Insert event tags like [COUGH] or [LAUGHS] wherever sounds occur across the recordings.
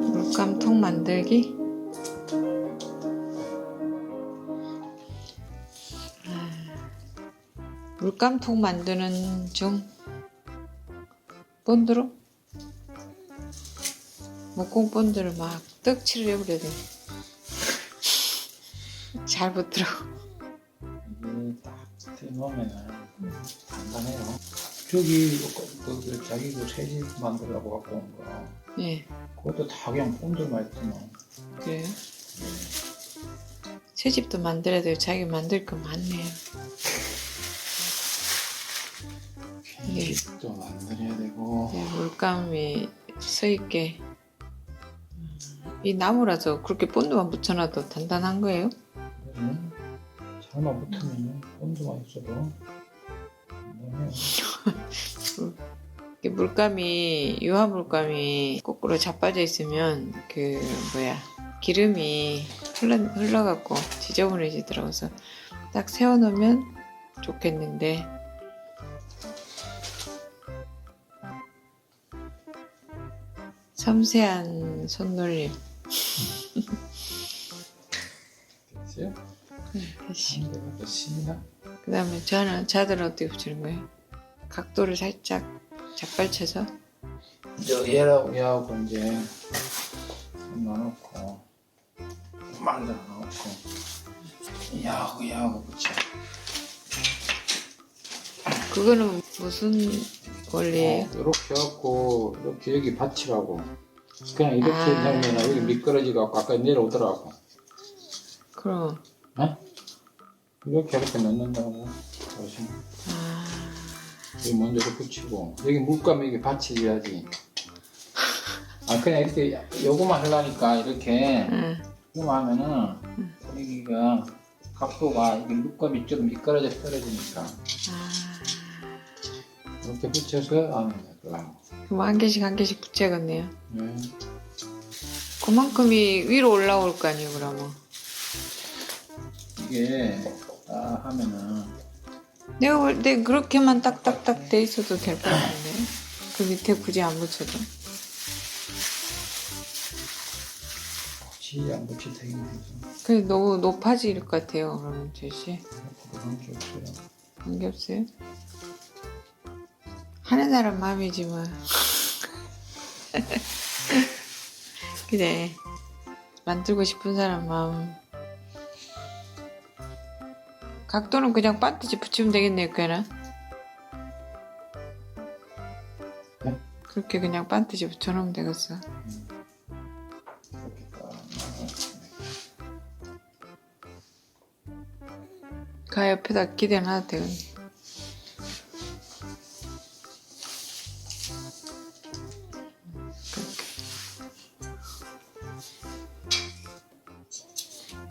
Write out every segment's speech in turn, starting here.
물감통 만들기. 아, 물감통 만드는 중 본드로 목공 본드를 막 떡칠을 해버려야 돼. 잘 붙더라고. 이게 딱 해놓으면은 단단해요. 저기 그, 그 자기 그 새집 만들라고 갖고 온 거. 예, 그것도 다 그냥 본드만 했더만. 그래요. 새 집도 만들어야 돼요. 자기 만들 거 많네요. 네. 집도 만들어야 되고. 네, 물감이 서 있게. 음, 이 나무라서 그렇게 본드만 붙여놔도 단단한 거예요? 응? 잘만 붙으면은 본드만 있어도 [LAUGHS] 단단해요. 물감이 유화 물감이 거꾸로 자빠져 있으면 그 뭐야 기름이 흘러 흘러갖고 지저분해지더라고요. 그래서 딱 세워놓으면 좋겠는데 섬세한 손놀림. 됐어요? 신나? 그 다음에 저는 자들은 어떻게 붙이는 거예요? 각도를 살짝 잡발쳐서 저 얘하고 얘하고 이제 손 놔놓고 만들어 놓고 얘하고 얘하고 붙여. 그거는 무슨 원리예요? 어, 이렇게 해갖고 이렇게 여기 받치라고 그냥 이렇게 아. 하면 여기 미끄러지갖고 아까 내려오더라고 그럼 어? 이렇게 이렇게 넣는다고 보시면 아, 여기 먼저 붙이고 여기 물감 여기 받치줘야지 아 그냥 이렇게 요거만 하려니까 이렇게 응. 요거만 하면은 여기가 각도가 이게 물감이 좀 미끄러져 떨어지니까 아, 이렇게 붙여서 하면 되더라고 그럼 한 개씩 한 개씩 붙여야겠네요. 네. 그만큼이 위로 올라올 거 아니에요, 그러면. 이게 딱 하면은 내가 볼 때 그렇게만 딱딱딱 돼 있어도 될 것 같은데. 그 밑에 굳이 안 붙여도. 굳이 안 붙일 되죠 근데 너무 높아질 것 같아요, 그러면 제시. 없어요? 하는 사람 마음이지 뭐. [LAUGHS] 그래. 만들고 싶은 사람 마음. 각도는 그냥 반드시 붙이면 되겠네요, 네? 그렇게 그냥 반드시 붙여놓으면 되겠어. 가 옆에다 기대놔도 되겠네.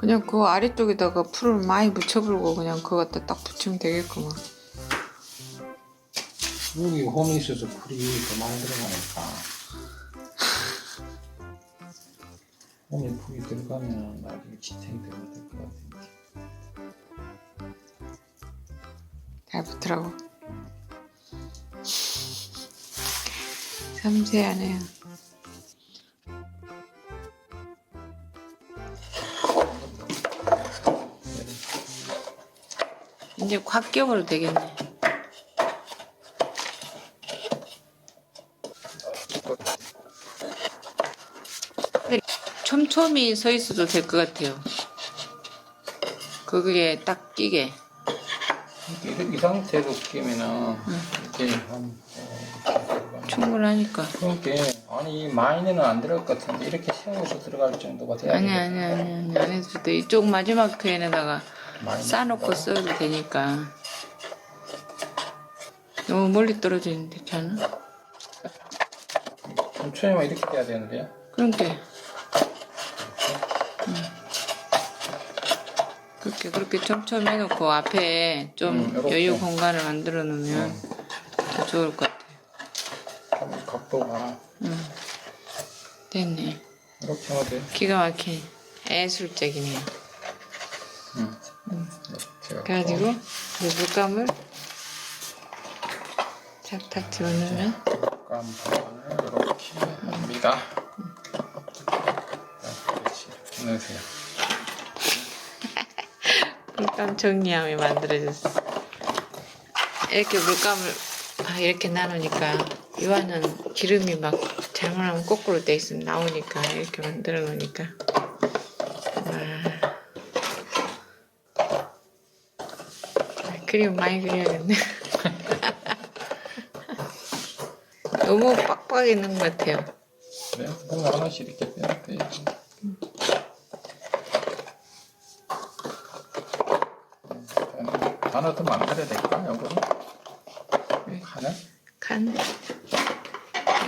그냥 그 아래쪽에다가 풀을 많이 묻혀불고 그냥 그거 갖다 딱 붙이면 되겠구만. 여기 홈이 있어서 풀이 더 많이 들어가니까 [LAUGHS] 홈에 풀이 들어가면 나중에 지탱이 들어가 될것 같으니까 잘 붙으라고. [LAUGHS] 섬세하네요. 이제 확 껴버려도 되겠네. 촘촘히 서 있어도 될 것 같아요. 그게 딱 끼게. 이 상태로 끼면은 이렇게 한 어, 충분하니까. 그렇게 아니 마이너는 안 들어갈 것 같은데 이렇게 세워서 들어갈 정도가 돼야 아니 아니 아니 아니 안 해도 돼. 이쪽 마지막 편에다가 많이 싸놓고 써도 되니까. 너무 멀리 떨어져 있는데 괜찮아? 천천히만 이렇게 돼야 되는데요 그러니까. 응. 그렇게 그렇게 촘촘히 해놓고 앞에 좀 음. 여유 공간을 만들어 놓으면 더 좋을 것 같아. 좀 각도가 응. 됐네. 이렇게 하면 돼 기가 막힌 예술적이네요. 응. 제가 그래가지고 이 물감을 탁탁 집어넣으면 감 부분을 이렇게 합니다 넣으세요. 물감 정리함이 만들어졌어. 이렇게 물감을 아, 이렇게 나누니까 유아는 기름이 막 잘못하면 거꾸로 돼 있으면 나오니까 이렇게 만들어 놓으니까 와. 그림 많이 그려야겠네. [LAUGHS] 너무 빡빡하게 넣은 것 같아요. 그래? 뭐 하나씩 이렇게 빼면 돼. 하나 더 만들어야 될까? 요거는? 하나? 간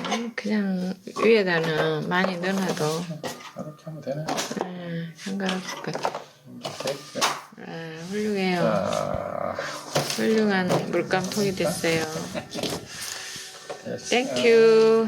아니, 그냥 위에다는 많이 넣어놔도 이렇게 하면 되네. 아, 상관없을 것 같아. 됐어. 아, 훌륭해요. 자, 훌륭한 물감통이 됐어요. [LAUGHS] 됐어. 땡큐.